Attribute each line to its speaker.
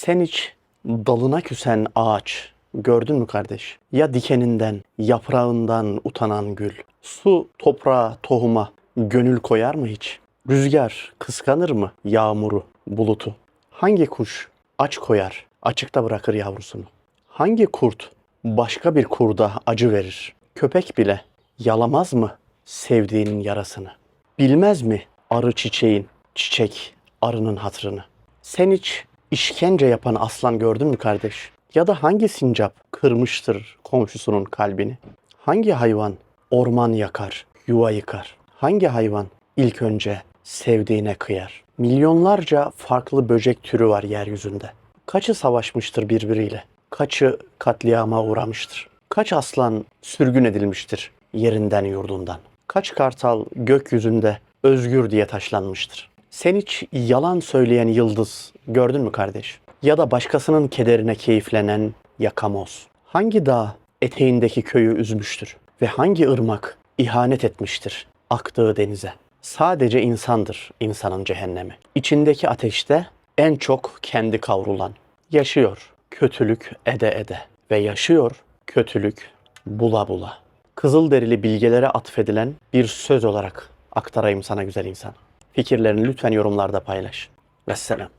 Speaker 1: Sen hiç dalına küsen ağaç gördün mü kardeş? Ya dikeninden, yaprağından utanan gül. Su, toprağa, tohuma gönül koyar mı hiç? Rüzgar kıskanır mı yağmuru, bulutu? Hangi kuş aç koyar, açıkta bırakır yavrusunu? Hangi kurt başka bir kurda acı verir? Köpek bile yalamaz mı sevdiğinin yarasını? Bilmez mi arı çiçeğin, çiçek arının hatrını? Sen hiç işkence yapan aslan gördün mü kardeş? Ya da hangi sincap kırmıştır komşusunun kalbini? Hangi hayvan orman yakar, yuva yıkar? Hangi hayvan ilk önce sevdiğine kıyar? Milyonlarca farklı böcek türü var yeryüzünde. Kaçı savaşmıştır birbiriyle? Kaçı katliama uğramıştır? Kaç aslan sürgün edilmiştir yerinden yurdundan? Kaç kartal gökyüzünde özgür diye taşlanmıştır? Sen hiç yalan söyleyen yıldız gördün mü kardeş? Ya da başkasının kederine keyiflenen yakamoz? Hangi dağ eteğindeki köyü üzmüştür? Ve hangi ırmak ihanet etmiştir aktığı denize? Sadece insandır insanın cehennemi. İçindeki ateşte en çok kendi kavrulan. Yaşıyor kötülük ede ede ve yaşıyor kötülük bula bula. Kızılderili bilgelere atfedilen bir söz olarak aktarayım sana güzel insan. Fikirlerini lütfen yorumlarda paylaş. Vesselam.